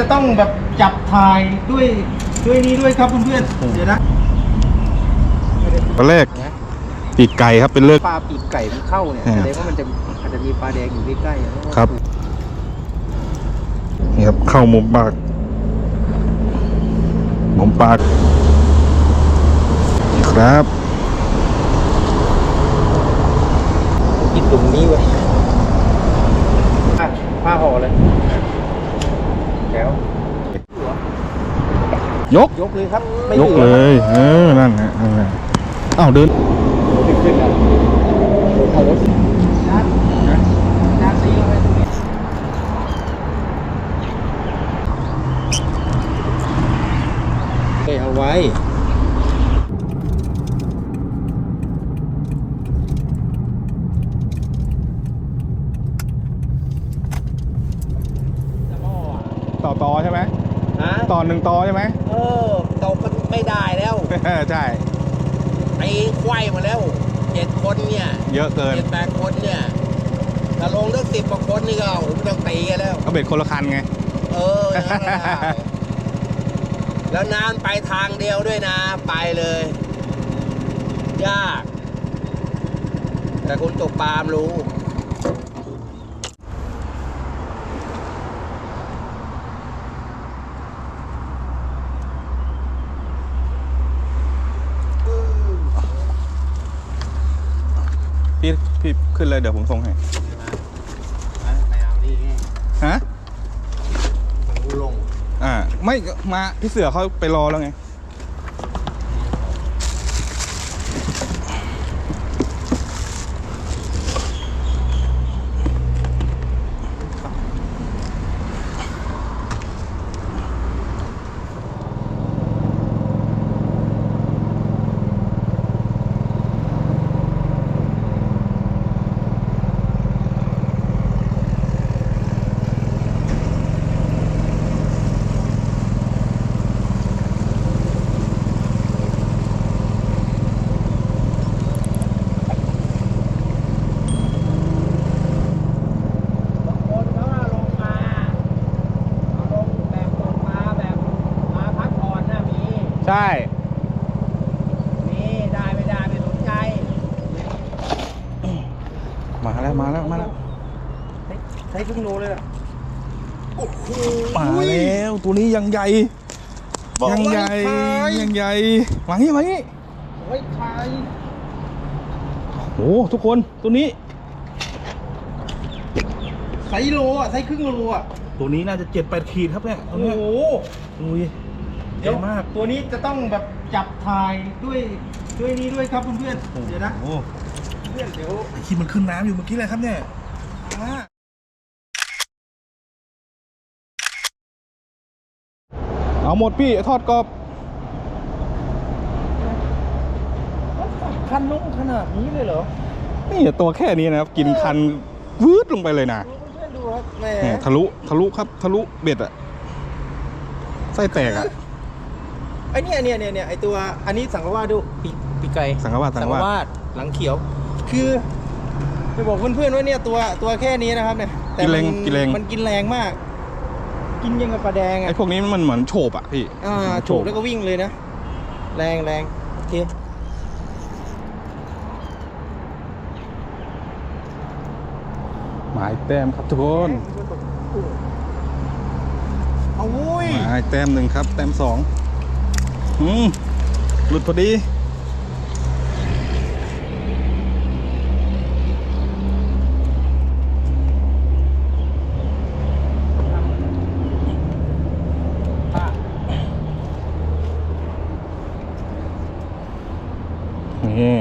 จะต้องแบบจับถ่ายด้วยด้วยนี้ด้วยครับเพื่อนๆเดี๋ยวนะตอนแรกปีกไก่ครับเป็นเลิกปลาปีกไก่มันเข้าเนี่ยอ่าแสดงว่ามันจะอาจจะมีปลาแดงอยู่ใกล้ๆครับนี่ครับเข้ามุมปากมุมปากนี่ครับกินตรงนี้ไว้ผ้าผ้าห่อเลย แล้ว ยก ยกเลยครับไม่ยกหเลอยเออ นั่นฮะนั่นฮะอ้าวเดินขึ้นขึ้นแล้วเอารถน้ำน้ำตีลงไปตรงนี้เฮ้ยเอาไว้ ต่อต่อใช่ไหมฮะต่อหนึ่งต่อใช่ไหมเออตกมันไม่ได้แล้วใช่ไปไขว้มาแล้วเจ็ดคนเนี่ยเยอะเกินเจ็ดแปดคนเนี่ยถ้าลงตั้งสิบกว่าคนนี่ก็โอ้โหไม่ต้องตีกันแล้วก็เบ็ดคนละคันไง เอออย่างนั้นน่ะแล้วน้ำไปทางเดียวด้วยนะ ไปเลย ยาก แต่คนตกปลามรู้ พี่พี่ ขึ้นเลยเดี๋ยวผมส่งให้ไม่เอานี่ไงฮะกูลงอ่าไม่มาพี่เสือเขาไปรอแล้วไง คนเขาอะลงมาเอาลงแบบลงมาแบบมาพักผ่อนนะมี ใช่มีได้ไม่ได้ไม่สนใจมาแล้วมาแล้วมาแล้วใช้ครึ่งโลเลยล่ะมาแล้วตัวนี้ยังใหญ่ ยังใหญ่ยังใหญ่มางี้มางี้โอ้ยชายโอ้ทุกคนตัวนี้ไซส์โลอะไซส์ครึ่งโลอะตัวนี้น่าจะเจ็ดแปดขีดครับเนี่ยตัวโอ้เนี้ยโหอุ้ยให เดี๋ญ่ยวมากตัวนี้จะต้องแบบจับถ่ายด้วยด้วยนี้ด้วยครับเพื่อนๆเดี๋ยวนะโอ้เพื่อนเดี๋ยวไอ้ที่มันขึ้นน้ำอยู่เมื่อกี้เลยครับเนี่ยอ่าเอาหมดพี่ทอดกรอบคันนุ่งขนาดนี้เลยเหรอ นี่ตัวแค่นี้นะครับ กินคันวืดลงไปเลยนะเพื่อนๆดูครับแหม เนี่ยทะลุทะลุครับทะลุเบ็ดอะไส้แตกอะ ไอเนี่ยเนี่ยเนี่ยเนี่ยไอตัวอันนี้สังกะวาดดูปีปีกไก่สังกะวาดสังกะวาดดหลังเขียว คือจะบอกเพื่อนๆว่าเนี่ยตัวตัวแค่นี้นะครับเนี่ยแต่กินแรงมักินแรงมันกินแรงมาก กินยังกับปลาแดงไอ้อะพวกนี้มันเหมือนโฉบอะพี่อ่าเหมือนโฉบแล้วก็วิ่งเลยนะ แรงแรงโอเคหมายแต้มครับทุกคนเอาวุ้ยหมายแต้มหนึ่งครับ แต้มสอง อืมหลุดพอดี นี่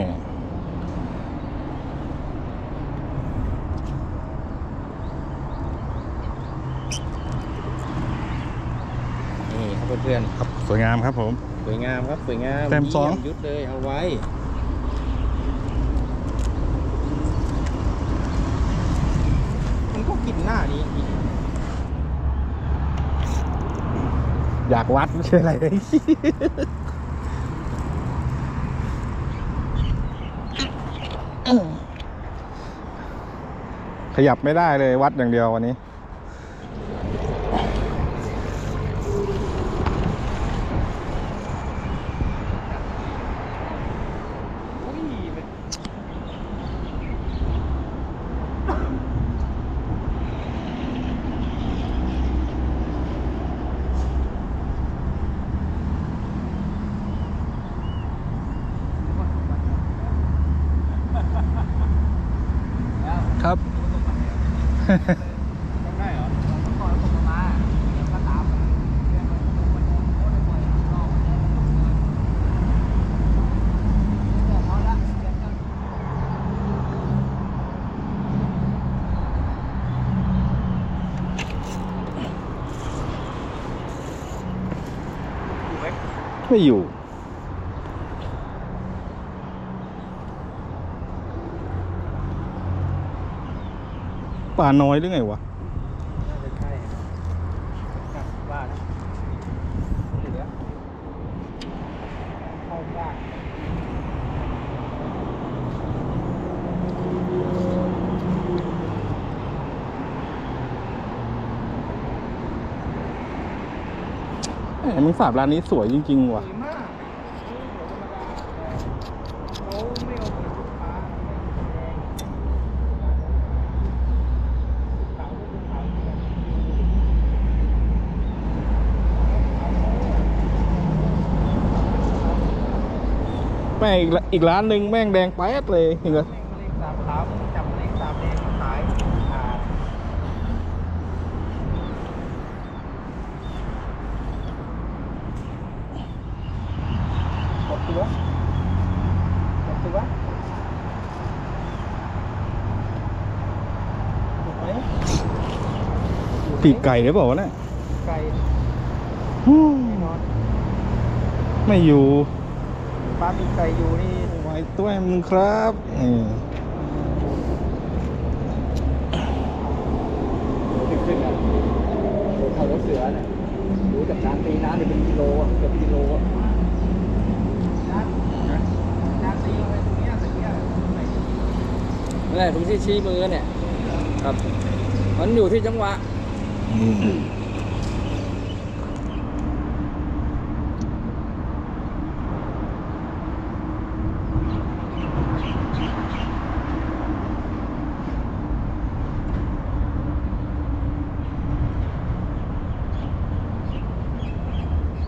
นี่ครับเพื่อนครับ สวยงามครับผม วยงามแต้มสอง เยี่ยยุดเลยเอาไว้ มันก็กินหน้านี้อีกอยากวัดไม่ใช่อะไร ขยับไม่ได้เลยวัดอย่างเดียววันนี้ ไม่อยู่ ป่าน้อยหรือไงวะหลือเข้าบ้านแมมึงสาบร้านนี้สวยจริง ๆ ว่ะ สวยมากเขาไม่เอาเปิดลูกค้าไม่แดงขาวลูกขาว แม่งอีกร้านอีกร้านหนึ่งแม่งแดงแป๊ดเลยเห็นไหมแม่งมะเร็งสาบขาวมึงจับมะเร็งสาบแดงมาขายอ่าหมดตัวหมดตัวถูกไหมปีกไก่หรือเปล่าวะเนี่ยไก่ฮู้แน่นอนไม่อยู่ ปลาปีกไก่อยู่นี่ไว้ตัวมึงครับอืมขึ้นขึ้นอะเขารถเสือเนี่ยดูจากการตีน้ำเนี่ยเป็นกิโลอะเกือบกิโลอะน้ำตีลงไปตรงเนี้ยตะเกียบนี่นแหละตรงที่ชี้มือเนี่ย ครับ มันอยู่ที่จังหวะ อืม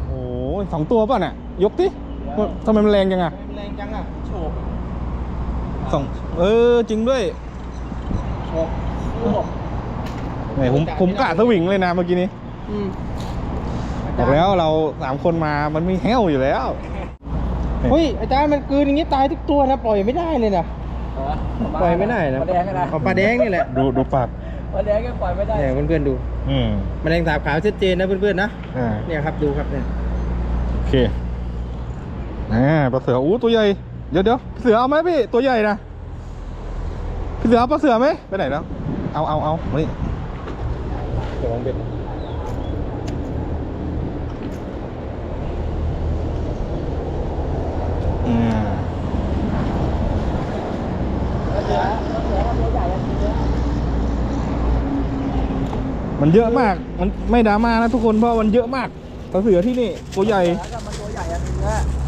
โอ้ยส องตัวป่ะเนี่ยยกดิทำไมมันแรงจังอะแรงจังอะโฉบสองเออจริงด้วยโฉบโฉบไหนผมผมกะสวิงเลยนะเมื่อกี้นี้อืมบอกแล้วเราสามคนมามันไม่แห้วอยู่แล้วเฮ้ยอาจารย์มันกลืนอย่างนี้ตายทุกตัวนะปล่อยไม่ได้เลยนะปล่อยไม่ได้นะปลาแดงก็นะเอาปลาแดงนี่แหละดูดูปากปลาแดงก็ปล่อยไม่ได้เนี่ยเพื่อนๆดูอืมแมลงสาบขาวชัดเจนนะเพื่อนๆนะอ่าเนี่ยครับดูครับเนี่ยโอ เคอ่าปลาเสืออู้ตัวใหญ่เดี๋ยวเดี๋ยวเสือเอาไหมพี่ตัวใหญ่นะพี่เสือเอาปลาเสือไหมไปไหนแล้วเอาเอาเอานี่เดี๋ยวลองเบ็ดอืมมันเยอะมาก มันไม่ดราม่านะทุกคนเพราะมันเยอะมาก ปลาเสือที่นี่ตัวใหญ่ แล้วมันตัวใหญ่อะเนื้อ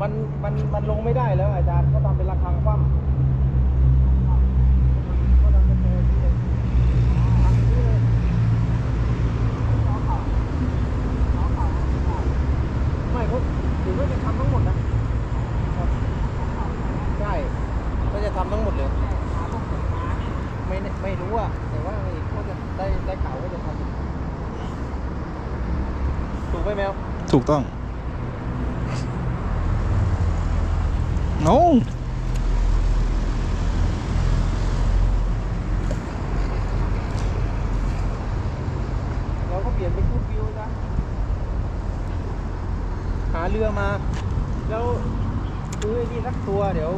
มันมันมันลงไม่ได้แล้วอาจารย์เขาทำเป็นระฆังคว่ำเขาทำเป็นตัวนี้เลยทำอย่างนี้เลยไม่เขาถือว่าจะทำทั้งหมดนะครับใช่ก็จะทำทั้งหมดเลยไม่แน่ไม่รู้อะแต่ว่าเขาจะได้ได้ข่าวว่าจะทำถูกไหมแมว ถูกต้อง โอ้เราก็เปลี่ยนเป็นคูดวิวนะหาเรือมา แล้วซื้อไอ้นี่สักตัวเดี๋ยว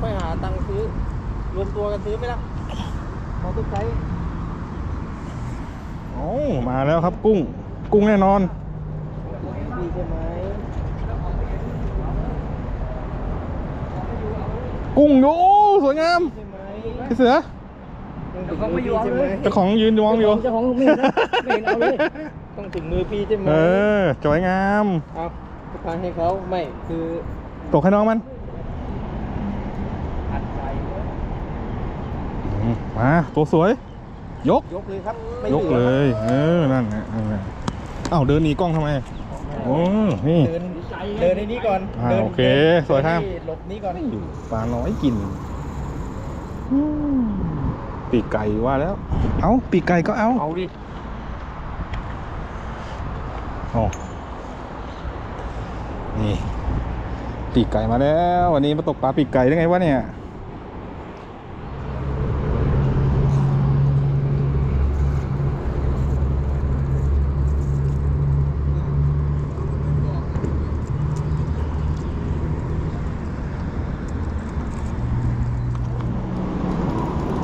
ค่อยหาตังค์ซื้อ รวมตัวกันซื้อไหมล่ะมอเตอร์ไซค์โอ้มาแล้วครับกุ้ง กุ้งแน่นอน ดีใช่ไหม กุ้งดูโอ้สวยงามใช่ไหมพี่เสือต้องถึงมือพี่ใช่ไหมเจ้าของยืนมองอยู่เจ้าของไม่เห็นนะไม่เห็นเอาเลยต้องถึงมือพี่ใช่ไหมเออสวยงามเอาจะพาให้เขาไม่คือตกให้น้องมันอัดใจอืมมาตัวสวย ยก ยกเลยครับไม่ยกหเลอครับยเออนั่นแหละนั่นแหละเอ้าเดินหนีกล้องทำไม โอ้นี่ เดินเดินในนี้ก่อนอ่าดินโอเคสวยครับเดินที่หลบนี้ก่อนอยู่ปลาน้อยกินอืมปีกไก่ว่าแล้ว เอาปีกไก่ก็เอาเอาดิเอานี่ปีกไก่มาแล้ว วันนี้มาตกปลาปีกไก่ได้ไงวะเนี่ย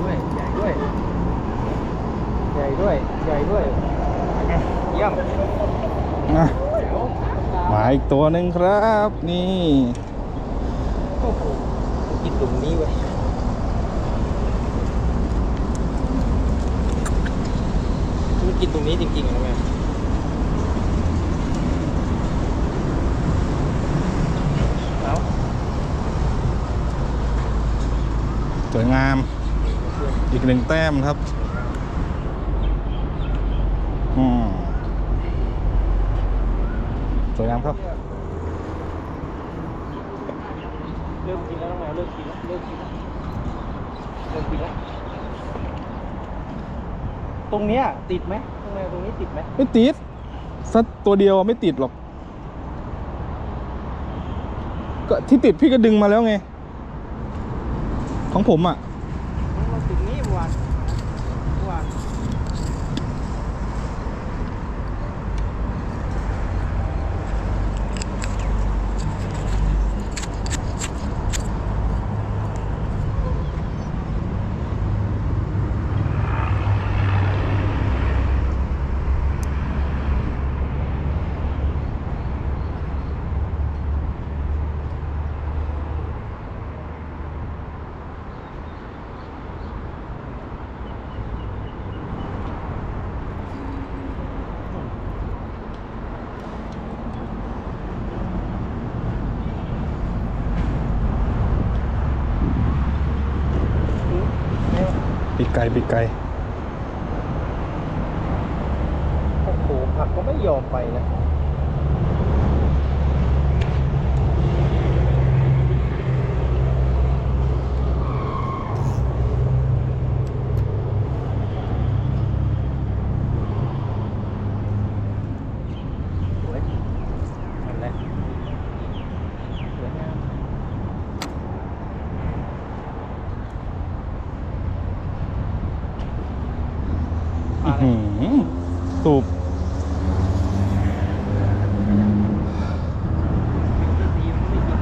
ด้วยใหญ่ด้วย ใหญ่ด้วย ใหญ่ด้วยเยี่ยมอะมาอีกตัวหนึ่งครับนี่โอ้โหกินตรงนี้เว้ยมันกินตรงนี้จริงๆนะแม่เอาสวยงาม อีกหนึ่งแต้มครับ อืมส วยงามครับเริ่มกินแล้วน้องแมวเริ่มกินแล้วเริ่มกินแล้วเริ่มกินแล้วตรงเนี้ยติดไหมน้องแมวตรงนี้ติดไหมไม่ติดสักตัวเดียวไม่ติดหรอกก็ที่ติดพี่ก็ดึงมาแล้วไง ของผมอะ เราติดนี้เมื่อวานเมื่อวาน ปีกไก่ปีกไก่โอ้โหผักก็ไม่ยอมไปนะ สวยนั่นแหละสวยงามปลาอะไร อื้อหือ สูบ ตีมันไม่กิน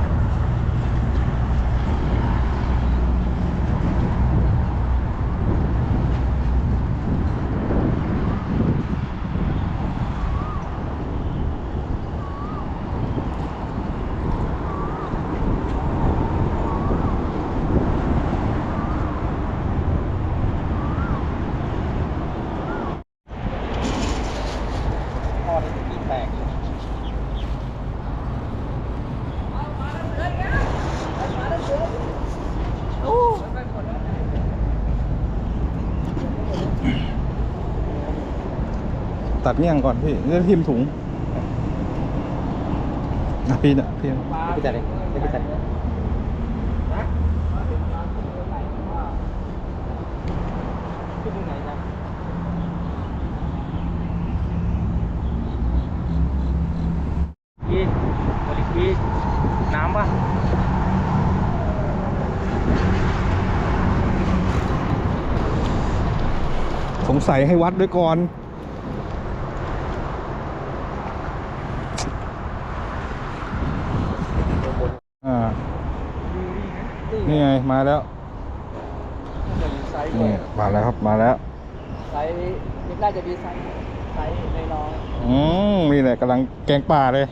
ทอดให้กินแตกตัดเงี้ยงก่อนพี่เรื่องทิมถุงอะพี่น่ะพี่ไปจัดเลยไปจัดเลยขึ้นตรงไหนจ๊ะยีบริกีน้ำป่ะ สงสัยให้วัดด้วยก่อน อ่า นี่ไง มาแล้วไซส์นี่ มาแล้วครับ มาแล้ว ไซส์นี่น่าจะมีไซส์ไซส์น้อยอืมนี่แหละกำลังแกงป่าเลย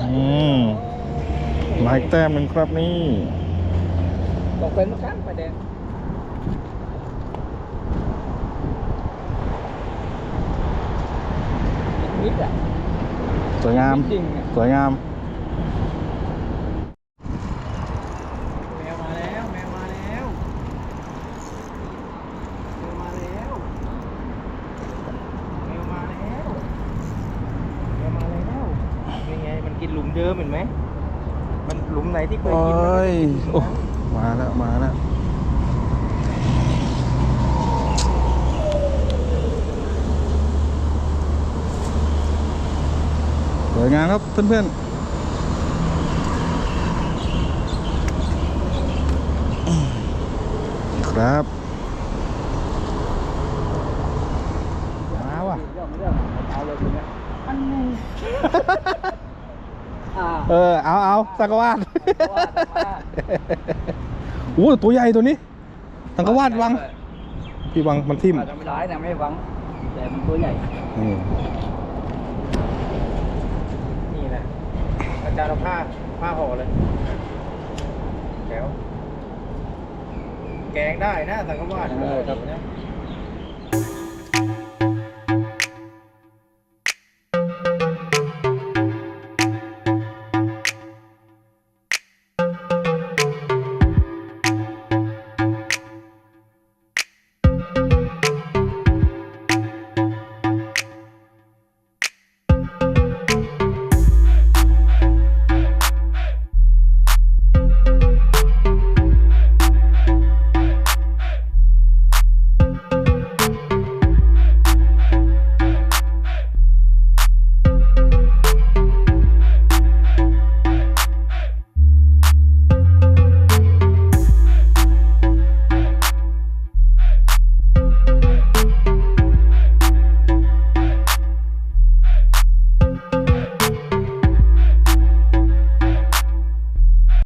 อืมมาอีกแต้มหนึ่งครับนี่ๆตกเป็นกันไปแดง นิดๆอะสวยงามจริงๆอะสวยงามแมวมาแล้วแมวมาแล้วแมวมาแล้วแมวมาแล้วแมวมาแล้วนี่ไงมันกินหลุมเดิมเห็นไหมมันหลุมไหนที่เคยโอ้กินมันก็ยจะกินหลุมโอ้นั้น มาแล้ว มาแล้ว วยงามครับเพื่อนๆครับมาว่ะเรื่องเรื่องเอาเลยทีเนี้ยอันนี้อ่าเออ เอาเอาสังกวาดสังกวาดสังกวาดโอ้ตัวใหญ่ตัวนี้ สังกวาดวัง พี่วังมันทิ่มอาจจะไม่ร้ายนะไม่หวัง แต่มันตัวใหญ่ นี่ นี่แหละอา จารย์เอาผ้าผ้าห่อเลยแถวแกงได้นะสังกวาดได้ครับ นะ